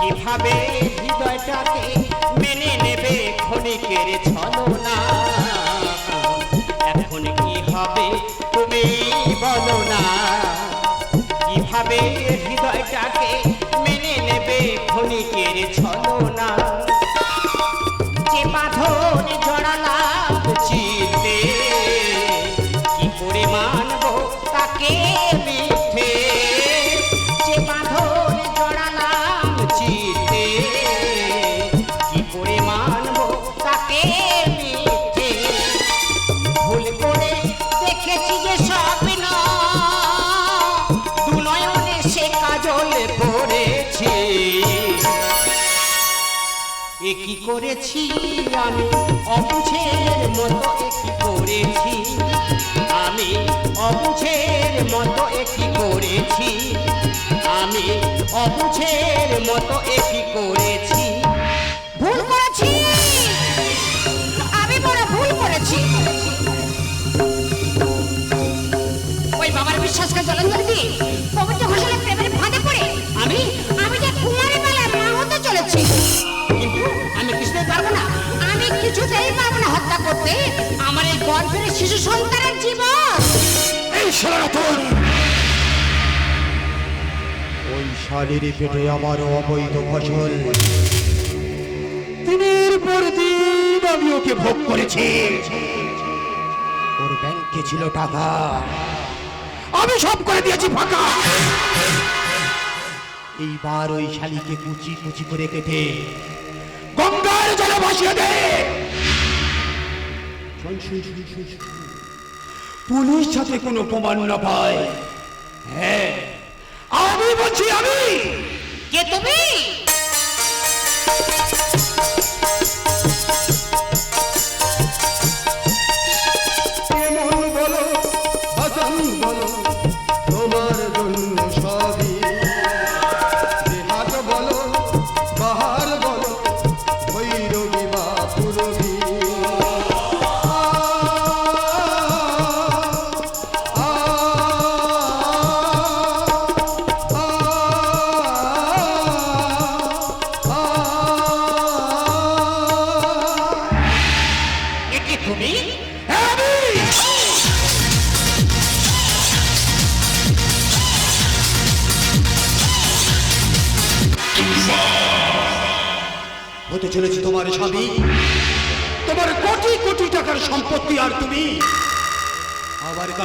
কীভাবে হৃদয়টাকে মেনে নেবে ক্ষণিকের ছলনা? এখন কি হবে তুমি বলো না। কীভাবে হৃদয়টাকে মেনে নেবে ক্ষণিকের ছলনা? যে বাঁধন জড়ালাম চিতে এ করেছি আমি? অবুঝের মতো এ করেছি? আমি অবুঝের মতো এ করেছি? আমি অবুঝের মতো এ কি করেছি? ভুল করেছি। আমি বড় ভুল করেছি। ওই বাবার বিশ্বাসকে জলঞ্জলি দিয়ে হত্যা করতে আমার এই গর্ভের শিশু সন্তানের জীবন। এই সনাতন ওই শালির পেটে আমার অবৈধ ফসল। দিনের পর দিন আমি ওকে ভোগ করেছি। ওর ব্যাংকে ছিল টাকা। আমি সব করে দিয়েছি ফাঁকা। এইবার ওই শালিকে কুচি কুচি করে কেটে গঙ্গার জলে ভাসিয়ে দে। পুলিশ যাতে কোনো প্রমাণ না পায়। হ্যাঁ আমি বলছি আমি। কে তুমি?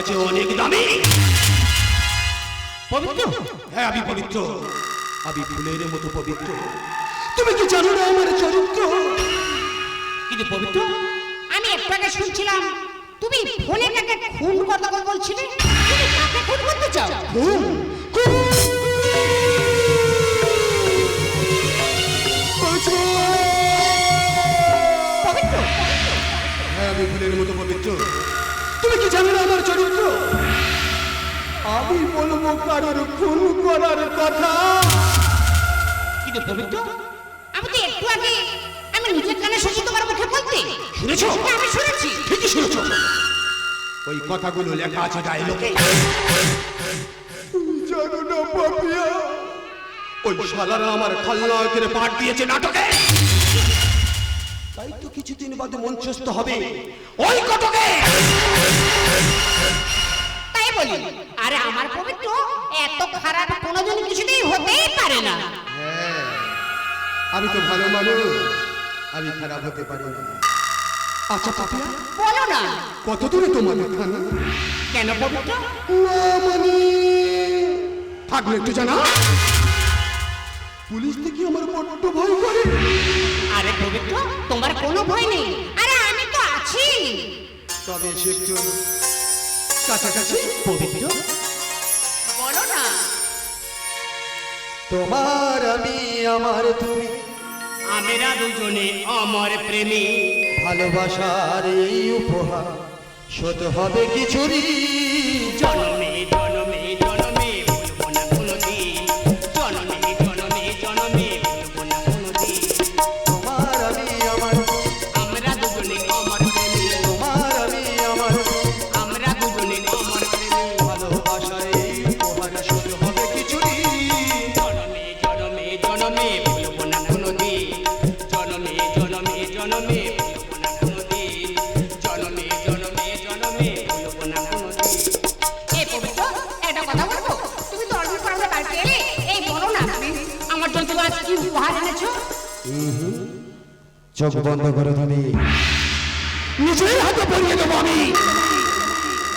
কাছে অনেক দামি। পবিত্র? হ্যাঁ আমি পবিত্র। আমি ফুলের মতো পবিত্র। তুমি কি জানো না আমার চরিত্র? কিন্তু পবিত্র? আমি একটু আগে শুনছিলাম তুমি ফোনে কাকে খুন কথা বলছিলে? তুমি কাকে খুন করতে চাও? খুন? খুন? পবিত্র? হ্যাঁ আমি ফুলের মতো পবিত্র। জানো না আমার চরিত্র? আমি বলব কারোর খুন করার কথা। কিন্তু পবিত্র? আমি তো একটু আগে আমি নিজের কানে শুনছি তোমার মুখে বলতে। শুনেছো? আমি শুনেছি। ঠিকই শুনেছো। ওই কথাগুলো লেখা আছে ডায়লগে জানো না পাপিয়া ওই শালারা আমার খলনায়কের পাঠ দিয়েছে নাটকে। তাই তো কিছুদিন বাদে মঞ্চস্থ হবে। ওই কটকে বলি। আরে আমার পবিত্র এত খারাপ কোনোদিন কিছুতেই হতেই পারে না। আমি তো ভালো মানুষ আমি খারাপ হতে পারি না। আচ্ছা পাপিয়া বলো না। কত দূরে তোমাদের থানা? কেন পবিত্র? না মানে থাকলে একটু জানা পুলিশ দেখি আমার বড্ড ভয় করে। আরে পবিত্র তোমার কোনো ভয় নেই। আরে আমি তো আছি। তবে সে একটু কাছাকাছি পবিত্র। বলো না। তোমার আমি আমার তুমি। আমরা দুজনে অমর প্রেমী। ভালোবাসার এই উপহার শোধ হবে কিছুরি জনমে জনমে। চোখ বন্ধ করে তুমি। নিজের হাতে পড়িয়ে দেবো আমি।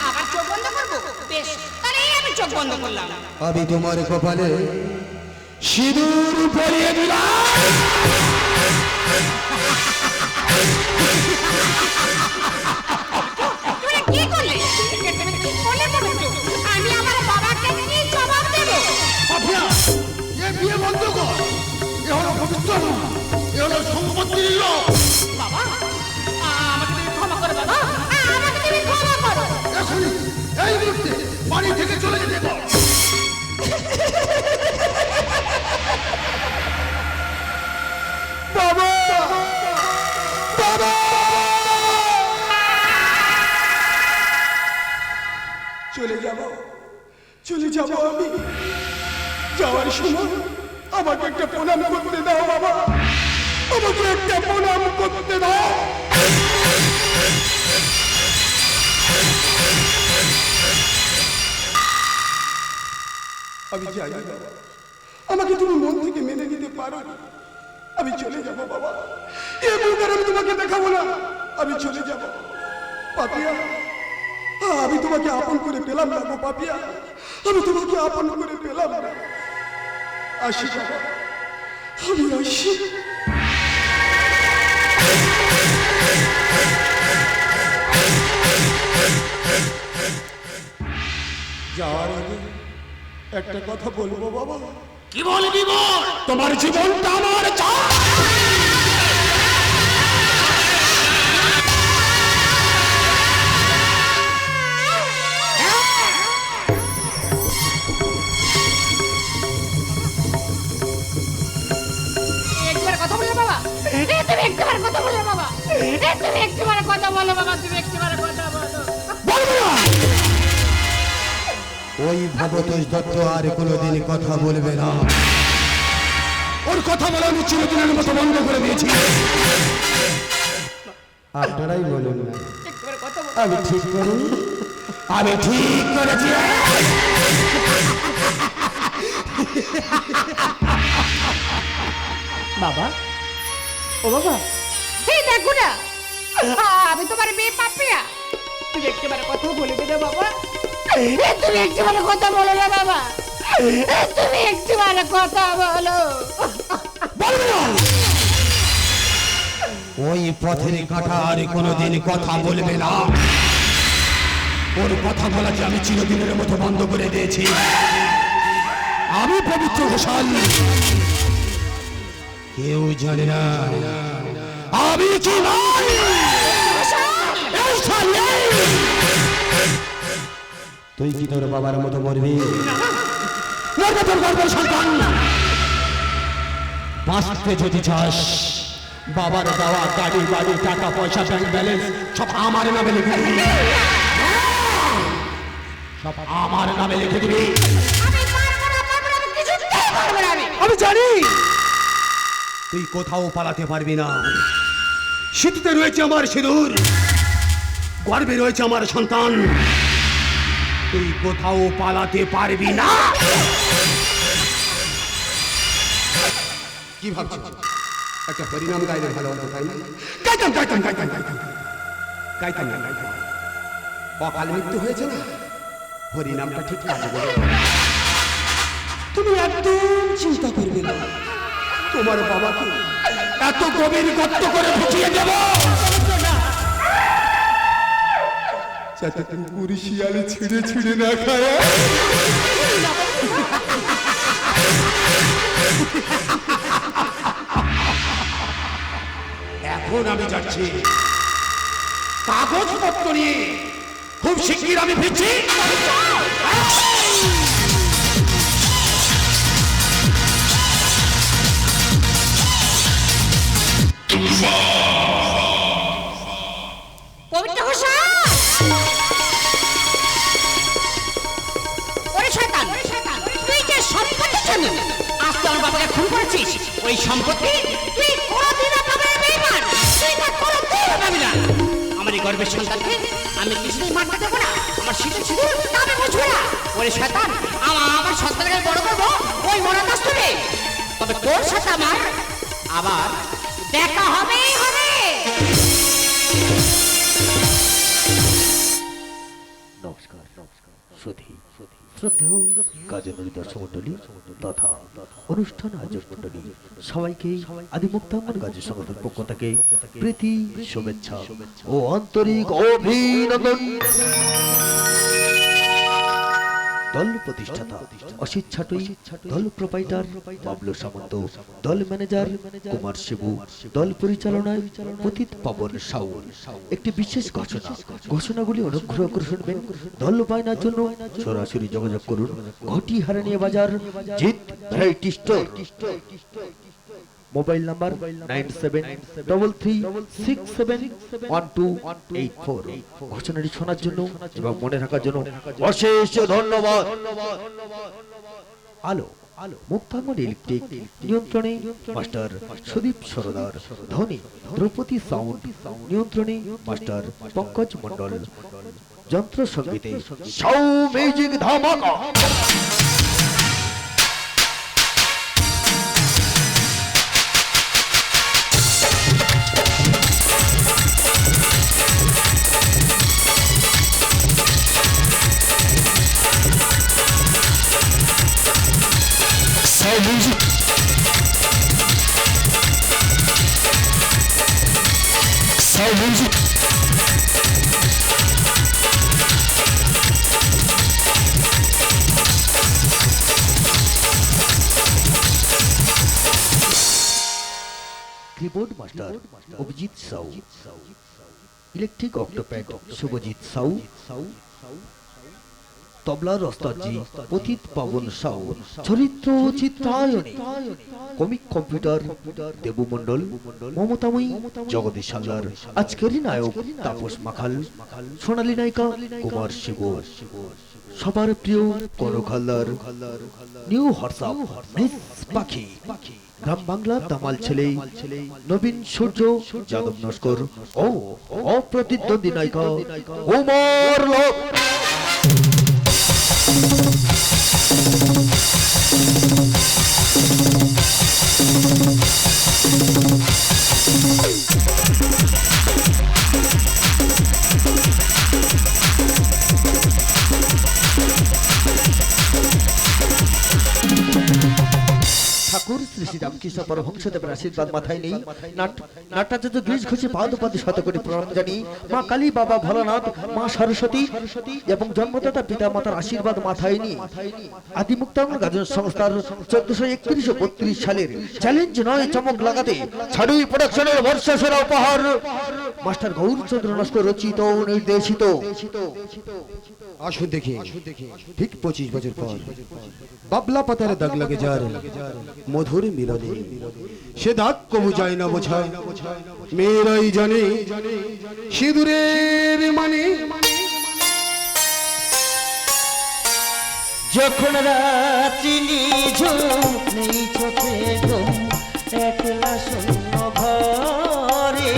আবার চোখ বন্ধ করব? বেশ তাহলে আমি চোখ বন্ধ করলাম। আমি তোমার কপালে সিঁদুর পরিয়ে দিলাম। সম্পত্তির বাবা আমাকে তুমি ক্ষমা করো বাবা আমাকে তুমি ক্ষমা করো। এখনই এই মুহূর্তে বাড়ি থেকে চলে যেতে বল। বাবা বাবা। চলে যাব চলে যাব আমি। যাওয়ার সময় আমাকে একটা প্রণাম করতে দাও বাবা। আমাকে একটা প্রণাম করতে দাও। আমি যাই। আমাকে তুমি মন থেকে মেনে নিতে পারো। আমি চলে যাব বাবা। এ এবার আমি তোমাকে দেখাবো না। আমি চলে যাব। পাপিয়া, আমি তোমাকে আপন করে পেলাম না গো পাপিয়া। আমি তোমাকে আপন করে পেলাম না। আসি বাবা। আমি আসি। যাওয়ার আগে একটা কথা বলব বাবা? কি বলবি বল তোমার জীবনটা আমার চাই একবার কথা বলো বাবা? এ, তুমি একবার কথা বলো বাবা? এ, তুমি একবার কথা বলো বাবা তুমি একবার ওই ভবতোষ দত্ত আর কোনোদিন কথা বলবে না। ওর কথা বলা আমি চিরদিনের মতো বন্ধ করে দিয়েছি। আপনারাই বলুন। না বলো আমি ঠিক করি? আমি ঠিক করেছি। বাবা? ও বাবা? এই দেখো না। আমি তোমার মেয়ে পাপিয়া। তুমি একবার কথা বলবে না বাবা। তুমি একবার কথা বলো না বাবা। তুমি তুমি একবার কথা বলো। ওই পথের কাঁটা আর কোনোদিন কথা বলবে না। ওর কথা বলা যে আমি চিরদিনের মতো বন্ধ করে দিয়েছি। আমি পবিত্র ঘোষাল। কেউ জানে না। আমি কি নই? তুই কি তোর বাবার মতো মরবি? মরবে তোর গর্বের সন্তান? বাঁচতে যদি চাস বাবার দেওয়া গাড়ি বাড়ি টাকা পয়সা ব্যাংক ব্যালেন্স সব আমার নামে লিখে দিবি। সব আমার নামে লিখে দিবি। আমি জানি। তুই কোথাও পালাতে পারবি না। শীততে রয়েছে আমার সিঁদুর। গর্বে রয়েছে আমার সন্তান। তুই কোথাও পালাতে পারবি না। কি ভাবছিস একটা পরিণাম গাইলে ভালো হতো, তাই না? গাইতাম গাইতাম গাইতাম গাইতাম। গাইতাম না, গাইতাম। অকাল মৃত্যু হয়েছে না? হরিনামটা ঠিক লাগবে তুমি একদম চিন্তা করবে না। তোমার বাবাকে এত গভীর গর্ত করে ঢুকিয়ে দেব। যাতে কুকুর শিয়ালে ছিঁড়ে ছিঁড়ে না খায়। এখন আমি যাচ্ছি। কাগজপত্র নিয়ে খুব শিগগির আমি ফিরছি। তুই বাবাকে খুন করেছিস? ওই সম্পত্তি তুই কোনোদিনও পাবে বেইমান তুই তা কোনোদিনও পাবি না। আমার এই গর্বের সন্তানকে আমি কিছুতেই মারতে দেবো না। আমার শীতের শীতের তা আমি বুঝব না। ওরে শয়তান, আমার আমার সন্তানকে বড় করব ওই মরা কাজ তুমি তবে তোর সাথে আমার আবার দেখা হবেই হবে। শ্রদ্ধেয় তথা অনুষ্ঠান আয়োজক মন্ডলী সবাইকে আদিমুক্তাঙ্গন কাজের সংগঠনের পক্ষ থেকে প্রীতি শুভেচ্ছা ও আন্তরিক অভিনন্দন। দল প্রতিষ্ঠাতা অসিত ছাটুই দল প্রোপাইটার বাবলু সামন্ত দল ম্যানেজার কুমার শিবু দল পরিচালনায় পতিত পাবন সাউ। একটি বিশেষ ঘোষণা, ঘোষণাগুলি অনুগ্রহ করে শুনবেন। দল বায়নার জন্য সরাসরি যোগাযোগ করুন। ঘটি হারানিয়া বাজার Jeet variety store mobile number nine seven double three six seven one two eight four. ঘোষণাটি শোনার জন্য এবং মনে রাখার জন্য অশেষ ধন্যবাদ। আলো আলো মুক্তাঙ্গন ইলেকট্রিক নিয়ন্ত্রণে মাস্টার সুদীপ সরদার ধনী দ্রৌপদী সাউন্ড নিয়ন্ত্রণে মাস্টার পঙ্কজ মন্ডল যন্ত্র সঙ্গীতে সাউ মিউজিক ধামাকা সাউ ইলেকট্রিক অক্টোপ্যাড শুভজিৎ সাউ তবলার ওস্তাদজি পতিত পাবন সাউ চরিত্র চিত্রায়নে কমিক কম্পিউটার দেবু মণ্ডল মমতাময়ী জগদীশ সাল্লার আজকের নায়ক তাপস মাখাল সোনালী নায়িকা কুমার শিব সবার প্রিয় Kanak Haldar new WhatsApp miss পাখি। গ্রাম বাংলা তামাল ছেলে নবীন সূর্য যাদব নস্কর ও অপ্রতিদ্বন্দ্বী নায়িকা উমর লোক। Thank you. রামকৃষ্ণ পরমহংসদেবের আশীর্বাদ মাথায় নেই। নাট- নাট্যাচার্য গিরিশ ঘোষে পাদ পাতি শত কোটি প্রণাম জানি মা কালী বাবা ভোলানাথ, মা সরস্বতী এবং জন্মদাতা পিতা মাতার আশীর্বাদ মাথায় গাজন সংস্থার চোদ্দশো একত্রিশ বত্রিশ সালের চ্যালেঞ্জ নয় চমক লাগাতে ছাড়ুই প্রোডাকশনের বর্ষা সেরা উপহার। মাস্টার গৌরচন্দ্র নস্কর রচিত নির্দেশিত। আসুন দেখি, ঠিক পঁচিশ বছর পর বাবলা পাতার দাগ লাগে যার মধুর মিলনে। সে কবু যায় না বোঝায়। মেয়েরাই জানে সিঁদুরের মানে। যখন রাত্রি নিঝুম, নেই চোখে একলা শূন্য ঘরে।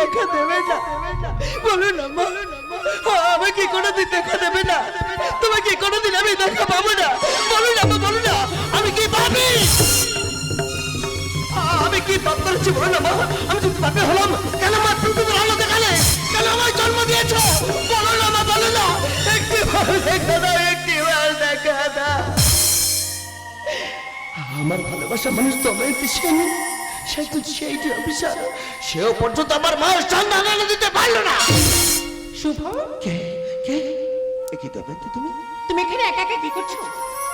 দেখা দেবে না। বলো না বলো না আমাকে কোনোদিন দেখা দেবে না? তোমাকে কোনোদিন আমি দেখা পাবো না? বলো না মা, না। আমি কি পাবি আমি কি পাপ করেছি বলো না আমি যদি পাপে হলাম কেন মা তুমি তোমার দেখালে কেন আমায় জন্ম দিয়েছ? বলো না মা বলো না। একটি দেখা দাও একটি দেখা দাও। আমার ভালোবাসা মানুষ তো আমার সে তো সেইটি অফিসার সেও পর্যন্ত আমার মায়ের সন্ধান এনে দিতে পারল না। শুভ? কে? কে? এ কি দময়ন্তী তুমি? তুমি এখানে একা একা কি করছ?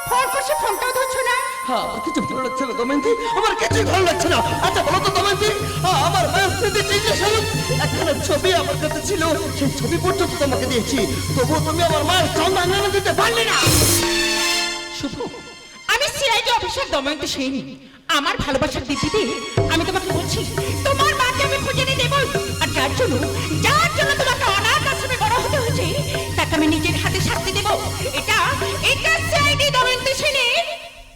ফোন করছে ফোনটাও ধরছো না। হ্যাঁ আমার কিছু ভালো লাগছে না দময়ন্তী। আমার কিছুই ভালো লাগছে না। আচ্ছা বলো তো দময়ন্তী হ্যাঁ, আমার মায়ের স্মৃতি জিজ্ঞেস হলো একখানা ছবি আমার কাছে ছিল সেই ছবি পর্যন্ত তোমাকে দিয়েছি। তবুও তুমি আমার মায়ের সন্ধান এনে দিতে পারলে না। শুভ আমি সিআইডি অফিসার দময়ন্তী সেন আমার ভালোবাসার দিদিতে আমি তোমাকে বলছি তোমার আমি খুঁজে নিয়ে দেবো। আর যার জন্য যার জন্য তোমাকে অনাথ আশ্রমে বড় হতে হয়েছে তাকে আমি নিজের হাতে শাস্তি দেবো। এটা এটা সিআইডি দময়ন্তী সেনের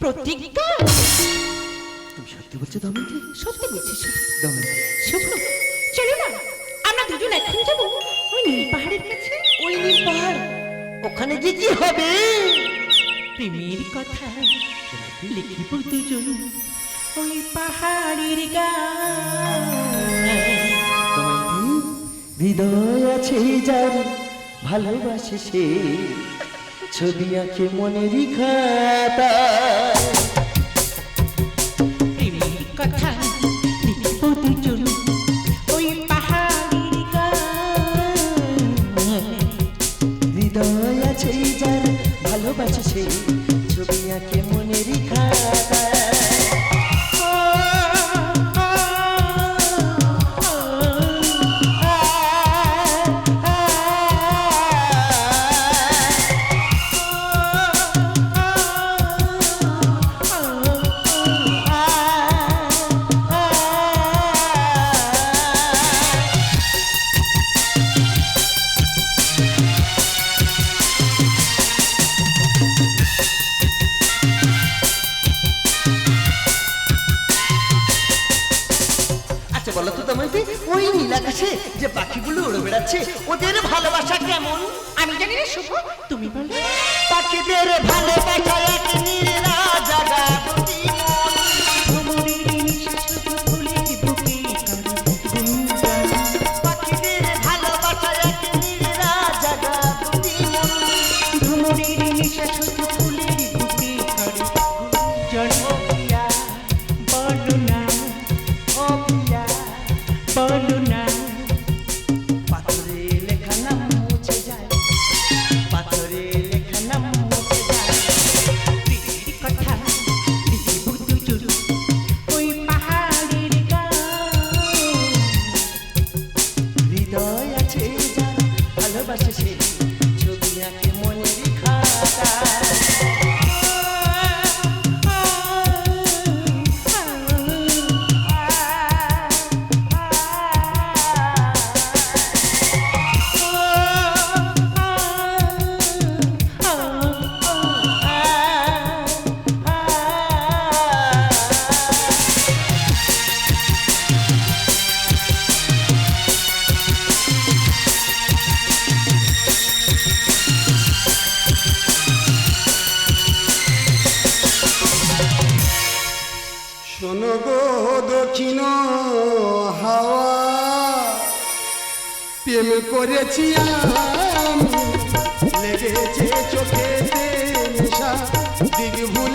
প্রতিজ্ঞা। তুমি সত্যি বলছো দময়ন্তী? সত্যি বলছি দময়ন্তী। শুভ চলো না আমরা দুজন এখন যাব ওই নীল পাহাড়ের কাছে। ওই নীল পাহাড় ওখানে গিয়ে কি হবে? প্রেমের কথা লিখিব দুজন। ওই পাহাড়ের হৃদয় আছে যার ভালোবাসে সে? ছবি আঁকে মনেরই খাতা হৃদয় আছে যার ভালোবাসে সে? ওদের ভালোবাসা কেমন? আমি জানি না শুভ। তুমি বলো। পাখিদের ভালোবাসা খাতা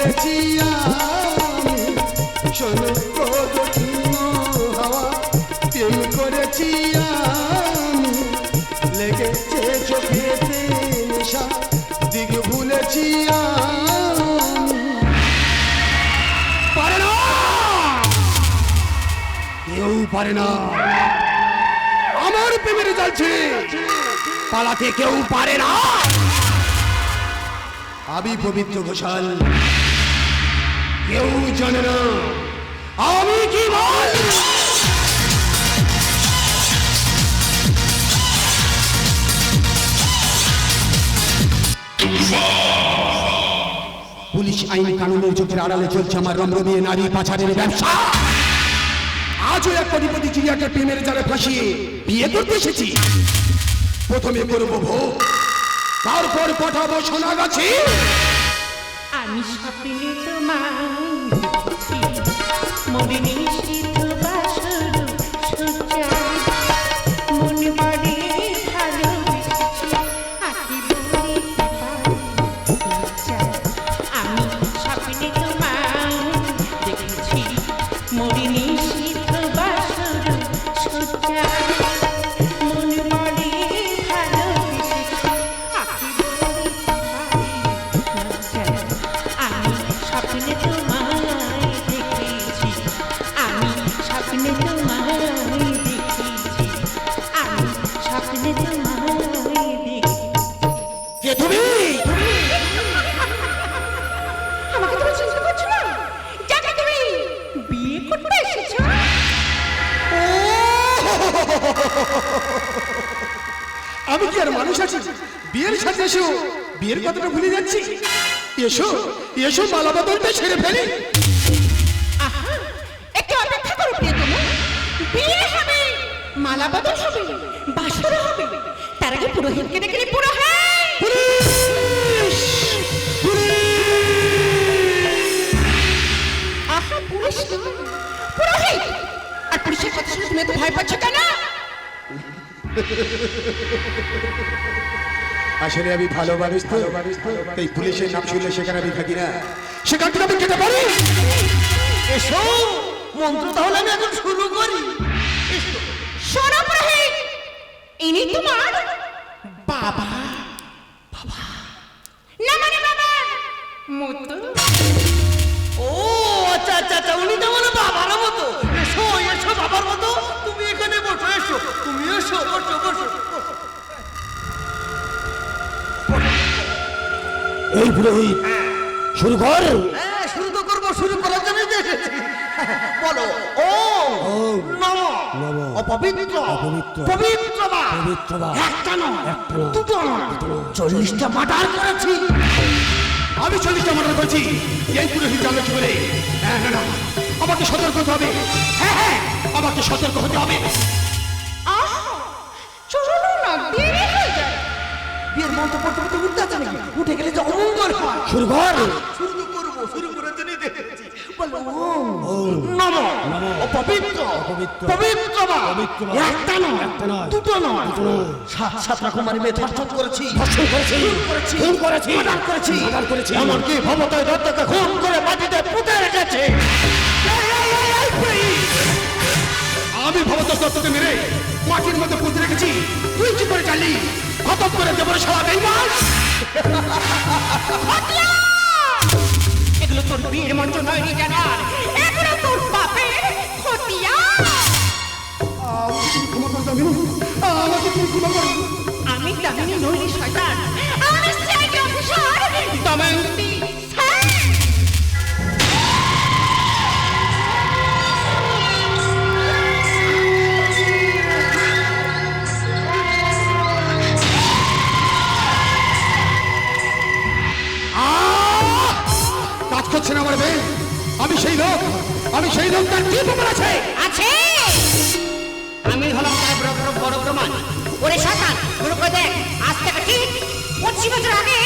ভুলেছি আমি। শোনো গো দক্ষিণ হাওয়া প্রেম করেছি আমি। লেগেছে চোখেতে নেশা, দিক ভুলেছি পারে না! কেউ পারে না। আমার প্রেমের জাল পালাতে কেউ পারে না। আমি পবিত্র ঘোষাল। কেউ জানে না। আমি কি বল? পুলিশ আইন কানুনের চোখের আড়ালে চলছে আমার রমরমিয়ে নারী পাচারের ব্যবসা। আজও এক কোটিপতি চিড়িয়াকে প্রেমের জালে ফাঁসিয়ে বিয়ে করতে এসেছি। প্রথমে করব ভোগ, তারপর পাঠাবো সোনাগাছি। আমি স্বপ্নে দেখেছি মনে এসো। বিয়ের কথাটা ভুলে যাচ্ছি। এসো এসো মালা বদলটা ছেড়ে ফেলি। একটু অপেক্ষা করো প্রিয়তম। বিয়ে হবে মালা বদল হবে বাসর হবে। তার আগে পুরোহিতকে ডেকে নি পুরোহিত! আহা পুলিশ পুরোহিত! আর পুলিশের কথা শুনে তুমি এত ভয় পাচ্ছ কেন? আসলে আমি ভালো মানুষ তো। তাই পুলিশের নাম শুনলে সেখানে আমি থাকি না। সেখান থেকে আমি কেটে পারি এসো মন্ত্র তাহলে আমি এখন শুরু করি। এসো। শোনো পুরোহিত ইনি তোমার বাবা। বাবা। না মানে বাবা মতো। ও আচ্ছা আচ্ছা আচ্ছা উনি তো আমার বাবার মতো। এসো এসো বাবার মতো। তুমি এখানে বসো এসো। তুমি এসো বসো বসো। এই পুরোহিত শুরু কর। হ্যাঁ শুরু তো করব শুরু করার জন্য বলো ও নম অপবিত্র পবিত্র বা একটা নয় দুটো নয়। চল্লিশটা মার্ডার করেছি। আমি চল্লিশটা মার্ডার করেছি। এই পুরোহিত জানো কি করে হ্যাঁ না না আমাকে সতর্ক হতে হবে। হ্যাঁ হ্যাঁ আমাকে সতর্ক হতে হবে। বিয়ের মন্ত্র পড়তে পড়তে উঠতে আছে নাকি? উঠে গেলে যে অমঙ্গল হয়। শুরু কর। শুরু তো করব শুরু করার দেখেছি। বলো নম অপবিত্র। পবিত্র বা একটা নয় দুটো নয়। সাত সাত রকমের মেয়ে ধর্ষণ করেছি। ধর্ষণ করেছি। করেছি। খুন করেছি। মার্ডার করেছি। মার্ডার করেছি। এমনকি ভবতায় দত্তকে খুন করে মাটিতে পুঁতে রেখেছে। আমি ভবতোষ দত্তকে মেরে মাটির মধ্যে পুঁতে রেখেছি। তুই কি করে জানলি? খতম করে দেবো সারা বেঙ্গল এগুলো তোর বিয়ের মঞ্চ নয় জানার এগুলো তোর বাপের খতিয়া আমাকে তুমি ক্ষমা করো আমি দামিনী নই রে শয়তান আমি অফিসার দময়ন্তী আমি সেই লোক তার কি প্রমাণ আছে। আছে। আমি হলাম তার বড় বড় বড় প্রমাণ। ওরে শয়তান গুরুকে করে দেখ আজ থেকে ঠিক পঁচিশ বছর আগে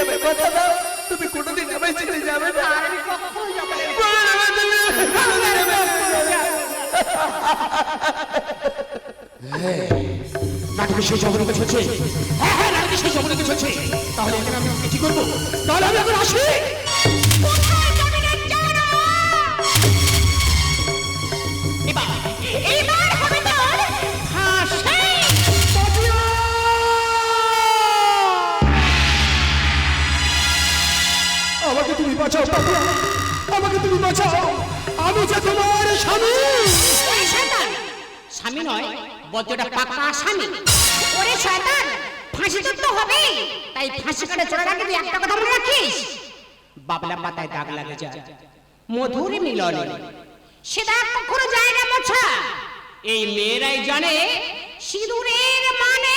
যাবে কথা দাও। তুমি কোনোদিন আমায় ছেড়ে যাবে হ্যাঁ। হ্যাঁ চলছে তাহলে এখানে আমি কি করব? তাহলে আমি এখন আসি। বাঁচাও আমাকে তুমি বাঁচাও। আমি যে তোমার স্বামী। স্বামী নয় বদ্ধটা পাকা স্বামী। ওরে শয়তান, ফাঁসি তো হবে তাই ফাঁসি কাটে রাখবি তুই একটা কথা মনে রাখিস। বাবলা পাতায় দাগ লাগে যায়। মধুর মিলনে। সে দাগ কখনো যায় না মোছা। এই মেয়েরাই জানে, সিঁদুরের মানে।